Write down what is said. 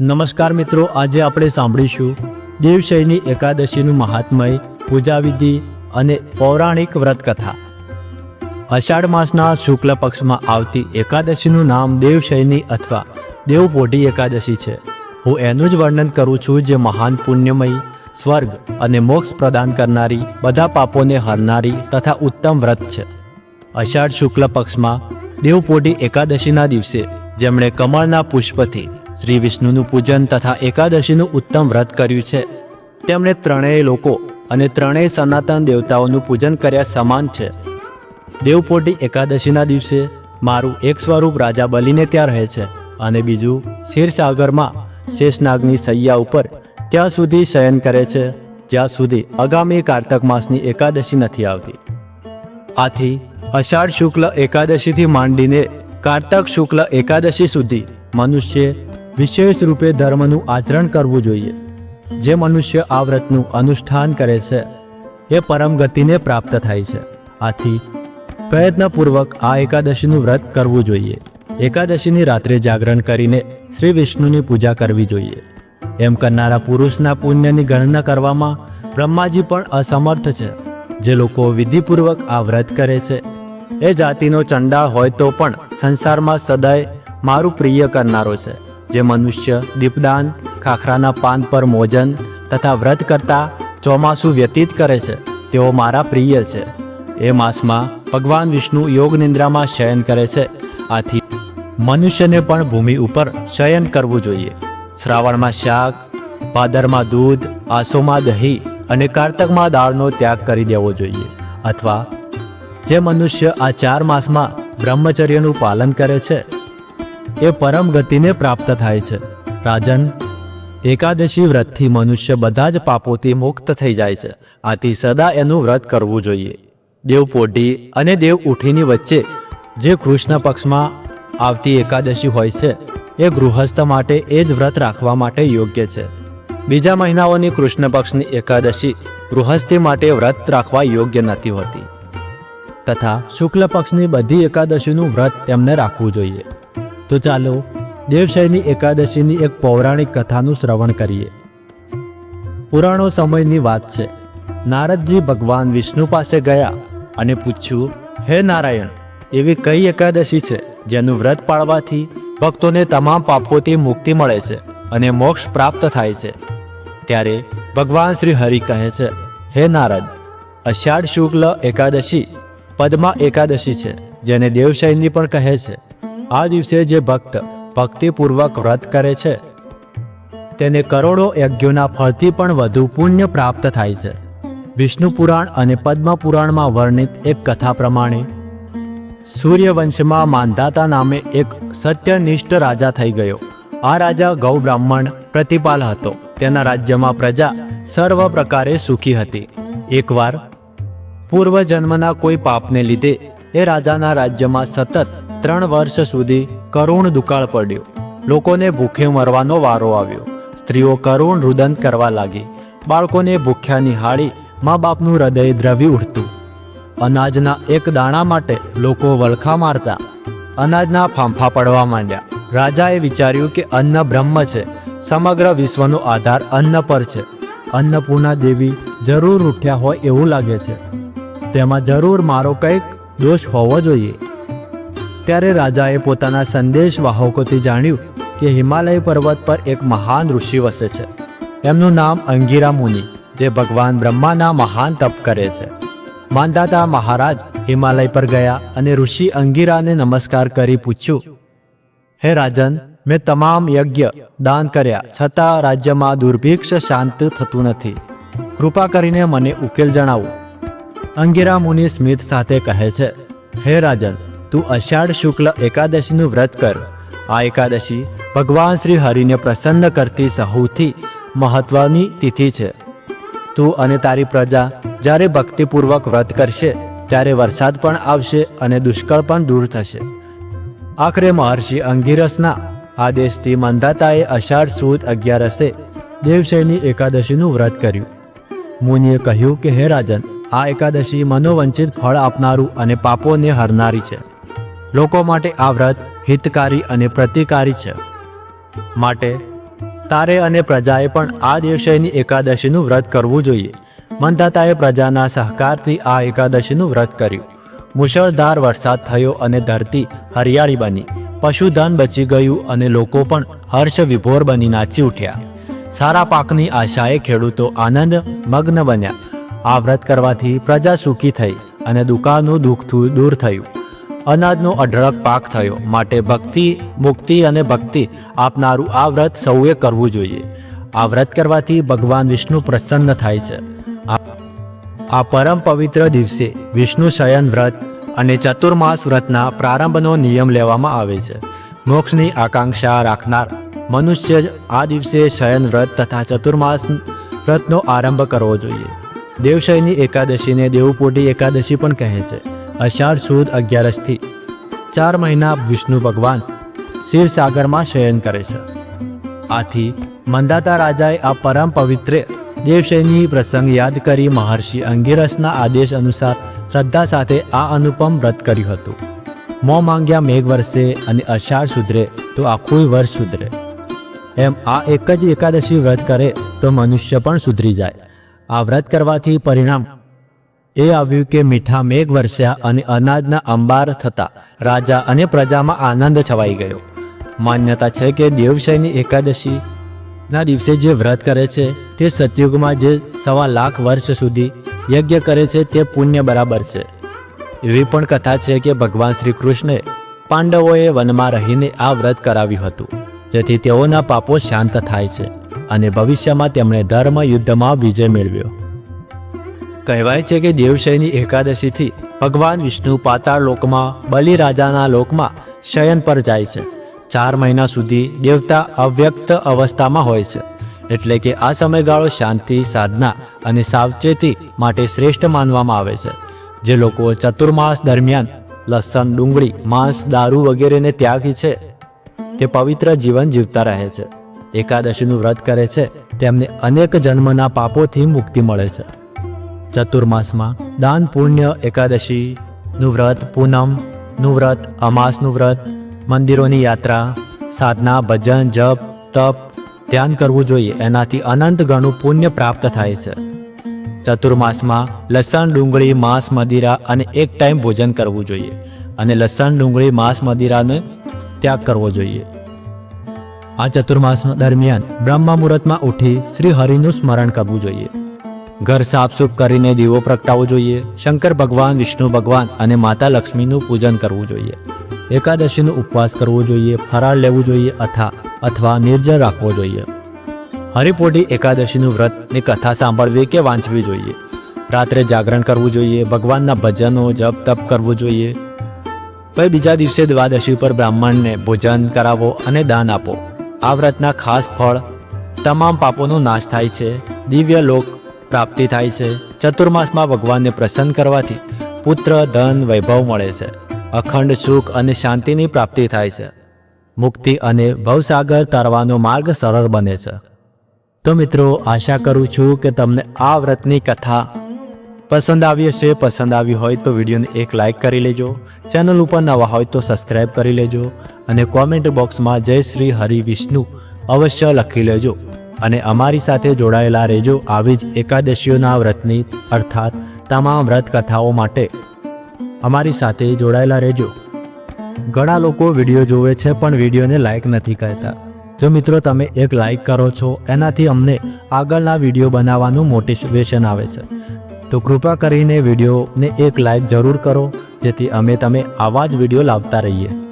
નમસ્કાર મિત્રો, આજે આપણે સાંભળીશું દેવશયની એકાદશીનું મહાત્મય પૂજાવિધિ અને પૌરાણિક વ્રત કથા અષાઢ માસના શુક્લ પક્ષમાં આવતી એકાદશીનું નામ દેવશયની અથવા દેવપોઢી એકાદશી છે. હું એનું જ વર્ણન કરું છું જે મહાન પુણ્યમય, સ્વર્ગ અને મોક્ષ પ્રદાન કરનારી, બધા પાપોને હરનારી તથા ઉત્તમ વ્રત છે. અષાઢ શુક્લ પક્ષમાં દેવપોઢી એકાદશીના દિવસે જેમણે કમળના પુષ્પથી શ્રી વિષ્ણુનું પૂજન તથા એકાદશીનું ઉત્તમ વ્રત કર્યું છે. તેમણે ત્રણેય લોકો અને ત્રણેય સનાતન દેવતાઓનું પૂજન કર્યા સમાન છે. દેવપોટી એકાદશીના દિવસે મારું એક સ્વરૂપ રાજા બલીને ત્યાં રહે છે અને બીજું ક્ષીરસાગરમાં શેષનાગની સૈયા ઉપર ત્યાં સુધી શયન કરે છે, જ્યાં સુધી આગામી કારતક માસની એકાદશી નથી આવતી. આથી અષાઢ શુક્લ એકાદશીથી માંડીને કારતક શુક્લ એકાદશી સુધી મનુષ્ય વિશેષ રૂપે ધર્મનું આચરણ કરવું જોઈએ. જે મનુષ્ય આ વ્રતનું અનુષ્ઠાન કરે છે, એ પરમ ગતિને પ્રાપ્ત થાય છે. આથી, પ્રયત્નપૂર્વક આ એકાદશીનું વ્રત કરવું જોઈએ. એકાદશીની રાત્રે જાગરણ કરીને શ્રી વિષ્ણુની પૂજા કરવી જોઈએ. એમ કરનારા પુરુષના પુણ્યની ગણના કરવામાં બ્રહ્માજી પણ અસમર્થ છે. જે લોકો વિધિપૂર્વક આ વ્રત કરે છે, એ જાતિનો ચંડાળ હોય તો પણ સંસારમાં સદાય મારું પ્રિય કરનારો છે. જે મનુષ્ય, દીપદાન, ખાખરાના પાન પર મોજન તથા વ્રત કરતા ચોમાસું વ્યતીત કરે છે, તેઓ મારા પ્રિય છે. એ માસમાં ભગવાન વિષ્ણુ યોગ નિંદ્રામાં શયન કરે છે. આથી મનુષ્યને પણ ભૂમિ ઉપર શયન કરવું જોઈએ. શ્રાવણમાં શાક, ભાદરમાં દૂધ, આસોમાં દહીં અને કારતકમાં દાળનો ત્યાગ કરી દેવો જોઈએ. અથવા જે મનુષ્ય આ ચાર માસમાં બ્રહ્મચર્યનું પાલન કરે છે એ પરમ ગતિને પ્રાપ્ત થાય છે. રાજન, એકાદશી વ્રતથી મનુષ્ય બધા જ પાપોથી મુક્ત થઈ જાય છે. આથી સદા એનું વ્રત કરવું જોઈએ. દેવ પોઢી અને દેવ ઉઠીની વચ્ચે જે કૃષ્ણ પક્ષમાં આવતી એકાદશી હોય છે, એ ગૃહસ્થ માટે એ જ વ્રત રાખવા માટે યોગ્ય છે. બીજા મહિનાઓની કૃષ્ણ પક્ષની એકાદશી ગૃહસ્થી માટે વ્રત રાખવા યોગ્ય નથી હોતી. તથા શુક્લ પક્ષની બધી એકાદશીનું વ્રત તેમને રાખવું જોઈએ. તો ચાલો દેવશયની એકાદશીની એક પૌરાણિક કથાનું શ્રવણ કરીએ. પુરાણો સમયની વાત છે. નારદજી ભગવાન વિષ્ણુ પાસે ગયા અને પૂછ્યું, હે નારાયણ, એવી કઈ એકાદશી છે જેનું વ્રત પાળવાથી ભક્તોને તમામ પાપોથી મુક્તિ મળે છે અને મોક્ષ પ્રાપ્ત થાય છે? ત્યારે ભગવાન શ્રી હરિ કહે છે, હે નારદ, અષાઢ શુક્લ એકાદશી પદ્મા એકાદશી છે, જેને દેવશયની પણ કહે છે. આ દિવસે જે ભક્ત ભક્તિપૂર્વક વ્રત કરે છે, તેને કરોડો યજ્ઞોના ફળથી પણ વધુ પુણ્ય પ્રાપ્ત થાય છે. વિષ્ણુ પુરાણ અને પદ્મ પુરાણમાં વર્ણિત એક કથા પ્રમાણે, સૂર્યવંશમાં માંધાતા નામે એક સત્યનિષ્ઠ રાજા થઈ ગયો. આ રાજા ગૌ બ્રાહ્મણ પ્રતિપાલ હતો. તેના રાજ્યમાં પ્રજા સર્વ પ્રકારે સુખી હતી. એકવાર પૂર્વજન્મના કોઈ પાપને લીધે એ રાજાના રાજ્યમાં સતત ત્રણ વર્ષ સુધી કરુણ દુકાળ પડ્યો. લોકોને ભૂખે મરવાનો વારો આવ્યો. સ્ત્રીઓ કરુણ રુદન કરવા લાગી. બાળકોને ભૂખ્યા નિહાળી મા બાપનું હૃદય દ્રવી ઉઠતું. અનાજના એક દાણા માટે લોકો વલખા મારતા. અનાજના ફાંફા પડવા માંડ્યા. રાજાએ વિચાર્યું કે અન્ન બ્રહ્મ છે. સમગ્ર વિશ્વનો આધાર અન્ન પર છે. અન્નપૂર્ણા દેવી જરૂર ઉઠ્યા હોય એવું લાગે છે. તેમાં જરૂર મારો કંઈક દોષ હોવો જોઈએ. ત્યારે રાજાએ પોતાના સંદેશ વાહકોથી જાણ્યું કે હિમાલય પર્વત પર એક મહાન ઋષિ વસે છે. એમનું નામ અંગીરા મુનિ, જે ભગવાન બ્રહ્માના મહાન તપ કરે છે. માંધાતા મહારાજ હિમાલય પર ગયા અને ઋષિ અંગીરાને નમસ્કાર કરી પૂછ્યું, હે રાજન, મેં તમામ યજ્ઞ દાન કર્યા, છતાં રાજ્યમાં દુર્ભિક્ષ શાંત થતું નથી. કૃપા કરીને મને ઉકેલ જણાવો. અંગીરા મુનિ સ્મિત સાથે કહે છે, હે રાજન તું અષાઢ શુક્લ એકાદશીનું વ્રત કર. આ એકાદશી ભગવાન શ્રી હરિને પ્રસન્ન કરતી સૌથી મહત્વની તિથિ છે. તું અને તારી પ્રજા જ્યારે ભક્તિપૂર્વક વ્રત કરશે, ત્યારે વરસાદ પણ આવશે અને દુષ્કાળ પણ દૂર થશે. આખરે મહર્ષિ અંગીરસના આદેશથી મંદાતાએ અષાઢ સુદ અગિયારસે દેવશૈની એકાદશીનું વ્રત કર્યું. મુનિએ કહ્યું કે, હે રાજન, આ એકાદશી મનોવંચિત ફળ આપનારું અને પાપોને હરનારી છે. લોકો માટે આ વ્રત હિતકારી અને પ્રતિકારી છે. માટે તારે અને પ્રજાએ પણ આ દિવસેની એકાદશીનું વ્રત કરવું જોઈએ. મંદાતાએ પ્રજાના સહકારથી આ એકાદશીનું વ્રત કર્યું. મુશળધાર વરસાદ થયો અને ધરતી હરિયાળી બની. પશુધન બચી ગયું અને લોકો પણ હર્ષ વિભોર બની નાચી ઉઠ્યા. સારા પાકની આશાએ ખેડૂતો આનંદ મગ્ન બન્યા. આ વ્રત કરવાથી પ્રજા સુખી થઈ અને દુકાળનું દુઃખથી દૂર થયું. અનાજનો અઢળક પાક થયો. માટે ભક્તિ, મુક્તિ અને ભક્તિ આપનારું આ વ્રત સૌએ કરવું જોઈએ. આ વ્રત કરવાથી ભગવાન વિષ્ણુ પ્રસન્ન થાય છે. આ પરમ પવિત્ર દિવસે વિષ્ણુ શયન વ્રત અને ચતુર્માસ વ્રતના પ્રારંભનો નિયમ લેવામાં આવે છે. મોક્ષની આકાંક્ષા રાખનાર મનુષ્ય જ આ દિવસે શયન વ્રત તથા ચતુર્માસ વ્રતનો આરંભ કરવો જોઈએ. દેવશયની એકાદશીને દેવપોટી એકાદશી પણ કહે છે. અષાઢ સુદ અગિયારસથી ચાર મહિના વિષ્ણુ ભગવાન ક્ષીરસાગરમાં શયન કરે છે. આથી મંદાતા રાજાએ આ પરમ પવિત્ર દેવશયની પ્રસંગ યાદ કરી મહર્ષિ અંગિરસના આદેશ અનુસાર શ્રદ્ધા સાથે આ અનુપમ વ્રત કર્યું હતું. મોં માંગ્યા મેઘ વર્ષે અને અષાઢ સુધરે તો આખું વર્ષ સુધરે એમ આ એક જ એકાદશી વ્રત કરે તો મનુષ્ય પણ સુધરી જાય. આ વ્રત કરવાથી પરિણામ એ આવ્યું કે મીઠા મેઘ વરસ્યા અને અનાજના અંબાર થતા રાજા અને પ્રજામાં આનંદ છવાઈ ગયો. માન્યતા છે કે દેવશયની એકાદશી ના દિવસે જે વ્રત કરે છે, તે સતયુગમાં જે સવા લાખ વર્ષ સુધી યજ્ઞ કરે છે, તે પુણ્ય બરાબર છે. એવી પણ કથા છે કે ભગવાન શ્રી કૃષ્ણે પાંડવોએ વનમાં રહીને આ વ્રત કરાવ્યું હતું, જેથી તેઓના પાપો શાંત થાય છે અને ભવિષ્યમાં તેમણે ધર્મ યુદ્ધમાં વિજય મેળવ્યો. કહેવાય છે કે દેવશયની એકાદશીથી ભગવાન વિષ્ણુ પાતાળ લોકમાં, બલિરાજાના લોકમાં શયન પર જાય છે. ચાર મહિના સુધી દેવતા અવ્યક્ત અવસ્થામાં હોય છે. એટલે કે આ સમયગાળો શાંતિ, સાધના અને સાવચેતી માટે શ્રેષ્ઠ માનવામાં આવે છે. જે લોકો ચતુર્માસ દરમિયાન લસણ, ડુંગળી, માંસ, દારૂ વગેરેને ત્યાગી છે, તે પવિત્ર જીવન જીવતા રહે છે. એકાદશીનું વ્રત કરે છે, તેમને અનેક જન્મના પાપોથી મુક્તિ મળે છે. ચતુર્માસમાં દાન પુણ્ય એકાદશીનું વ્રત પૂનમનું વ્રત અમાસનું વ્રત મંદિરોની યાત્રા સાધના ભજન જપ તપ ધ્યાન કરવું જોઈએ. એનાથી અનંત ગણું પુણ્ય પ્રાપ્ત થાય છે. ચતુર્માસમાં લસણ, ડુંગળી, માંસ, મદિરા અને એક ટાઈમ ભોજન કરવું જોઈએ અને લસણ, ડુંગળી, માંસ, મદિરાને ત્યાગ કરવો જોઈએ. આ ચતુર્માસ દરમિયાન બ્રહ્મ મુહૂર્તમાં ઉઠી શ્રી હરિનું સ્મરણ કરવું જોઈએ. ઘર સાફસૂફ કરીને દીવો પ્રગટાવવો જોઈએ, શંકર ભગવાન, વિષ્ણુ ભગવાન અને માતા લક્ષ્મીનું પૂજન કરવું જોઈએ. એકાદશીનો ઉપવાસ કરવો જોઈએ, ફરાળ લેવું જોઈએ અથા, અથવા નિર્જળ રાખવો જોઈએ. હરિપોઢી એકાદશીનું વ્રતની કથા સાંભળવી કે વાંચવી જોઈએ? રાત્રે જાગરણ કરવું જોઈએ, ભગવાનના ભજનો, જપ, તપ કરવું જોઈએ. પછી બીજા દિવસે દ્વાદશી પર બ્રાહ્મણને ભોજન કરાવો અને દાન આપો. આ વ્રતના ખાસ ફળ તમામ પાપોનો નાશ થાય છે. દિવ્ય લોક પ્રાપ્તિ થાય છે. ચતુર્માસમાં ભગવાનને પ્રસન્ન કરવાથી પુત્ર, ધન, વૈભવ મળે છે. અખંડ સુખ અને શાંતિની પ્રાપ્તિ થાય છે. મુક્તિ અને ભવસાગર તરવાનો માર્ગ સરળ બને છે. તો મિત્રો, આશા કરું છું કે તમને આ વ્રતની કથા પસંદ આવી હશે. પસંદ આવી હોય તો વિડીયોને એક લાઇક કરી લેજો. ચેનલ ઉપર નવા હોય તો સબસ્ક્રાઈબ કરી લેજો. અને કોમેન્ટ બોક્સમાં જય શ્રી હરિ વિષ્ણુ અવશ્ય લખી લેજો. અને અમારી સાથે જોડાયેલા રહેજો આવી જ એકાદશીઓના વ્રતની, અર્થાત તમામ વ્રત કથાઓ માટે. અમારી સાથે જોડાયેલા રહેજો. ઘણા લોકો વીડિયો જોવે છે, પણ વિડીયોને લાઈક નથી કરતા. જો મિત્રો તમે એક લાઈક કરો છો, એનાથી અમને આગળના વીડિયો બનાવવાનું મોટિવેશન આવે છે. તો કૃપા કરીને વિડીયોને એક લાઈક જરૂર કરો, જેથી અમે તમે આવા જ વીડિયો લાવતા રહીએ.